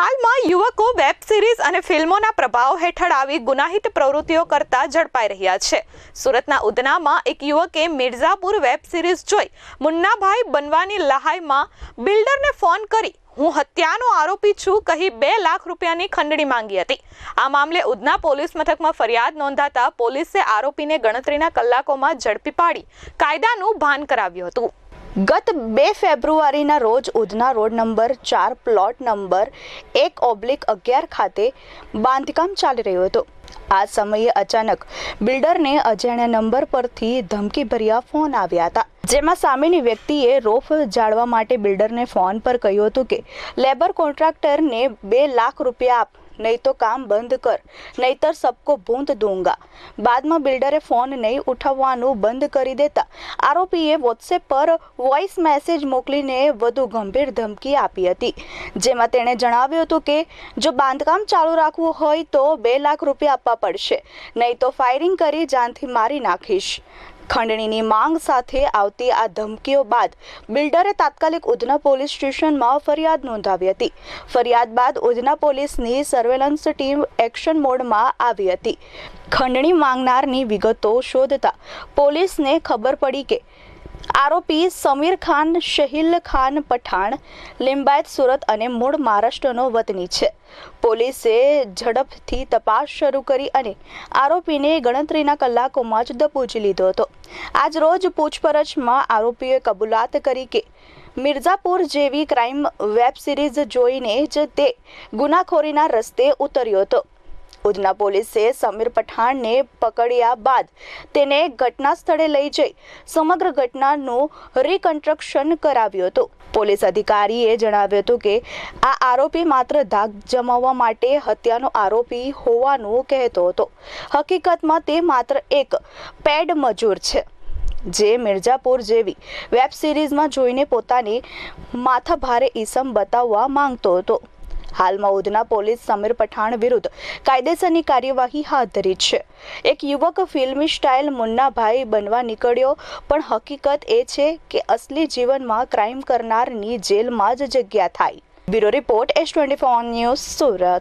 હાલમાં યુવકો web series અને ફિલ્મોના પ્રભાવ હેઠળ આવી ગુનાહિત પ્રવૃત્તિઓ કરતા ઝડપાઈ રહ્યા છે. સુરતના ઉધનામાં એક યુવકે મિર્ઝાપુર વેબ સિરીઝ જોઈ મુન્નાભાઈ બનવાની લહાઈમાં બિલ્ડરને ફોન કરી, હું હત્યાનો આરોપી છું કહી બે લાખ રૂપિયાની ખંડણી માંગી હતી. આ મામલે ઉધના પોલીસ મથકમાં ફરિયાદ નોંધાતા પોલીસે આરોપીને ગણતરીના કલાકોમાં ઝડપી પાડી કાયદાનું ભાન કરાવ્યું હતું. ગત બે ફેબ્રુઆરીના રોજ ઉધના રોડ નંબર ચાર પ્લોટ નંબર એક ઓબ્લિક અગિયાર ખાતે બાંધકામ ચાલી રહ્યું હતું. આ સમયે અચાનક બિલ્ડરને અજાણ્યા નંબર પરથી ધમકીભર્યા ફોન આવ્યા હતા. જેમાં સામેની વ્યક્તિએ રોફ જાળવા માટે બિલ્ડરને ફોન પર કહ્યું હતું કે, લેબર કોન્ટ્રાક્ટરને બે લાખ રૂપિયા આપ નહીં તો કામ બંધ કર, નહીતર સબકો ભૂંત દૂંગા. બાદમાં બિલ્ડરે ફોન નહીં ઉઠાવવાનું બંધ કરી દેતા. આરોપીએ વોટ્સએપ પર વોઇસ મેસેજ મોકલીને વધુ ગંભીર ધમકી આપી હતી. જેમાં તેણે જણાવ્યું હતું કે, જો બાંધકામ ચાલુ રાખવું હોય તો બે લાખ રૂપિયા આપવા પડશે, નહીં તો ફાયરિંગ કરી જાનથી મારી નાખીશ. ખંડણીની માંગ સાથે આવતી આ ધમકીઓ બાદ બિલ્ડરે તાત્કાલિક ઉધના પોલીસ સ્ટેશનમાં ફરિયાદ નોંધાવી હતી. ફરિયાદ બાદ ઉધના પોલીસની સર્વેલન્સ ટીમ એક્શન મોડમાં આવી હતી. ખંડણી માંગનારની વિગતો શોધતા પોલીસને ખબર પડી કે આરોપી સમીર ખાન, શહીલ ખાન પઠાણ, લિંબાયત સુરત અને મૂળ મહારાષ્ટ્રનો વતની છે. પોલીસે ઝડપથી તપાસ શરૂ કરી અને આરોપીને ગણતરીના કલાકોમાં જ દબોચી લીધો હતો. આજ રોજ પૂછપરછમાં આરોપીએ કબૂલાત કરી કે મિર્ઝાપુર જેવી ક્રાઇમ વેબ સિરીઝ જોઈને જ તે ગુનાખોરીના રસ્તે ઉતર્યો હતો. ઉધના પોલીસે સમીર પઠાણને પકડ્યા બાદ તેને ઘટના સ્થળે લઈ જઈ સમગ્ર ઘટનાનું રિકન્સ્ટ્રક્શન કરાવ્યું હતું. પોલીસ અધિકારીએ જણાવ્યું હતું કે આ આરોપી માત્ર ધાક જમાવવા માટે હત્યાનો આરોપી હોવાનું કહેતો હતો. હકીકતમાં તે માત્ર એક પેડ મજૂર છે, જે મિર્ઝાપુર જેવી વેબ સિરીઝમાં જોઈને પોતાની માથાભારે ઈસમ બતાવવા માંગતો હતો. હાલમાં ઉધના પોલીસ સમીર પઠાણ વિરુદ્ધ કાયદેસરની કાર્યવાહી હાથ ધરી છે. એક યુવક ફિલ્મી સ્ટાઇલ મુન્નાભાઈ બનવા નીકળ્યો, પણ હકીકત એ છે કે અસલી જીવનમાં ક્રાઇમ કરનારની જેલમાં જ જગ્યા થાય. Bureau report S twenty four news Surat.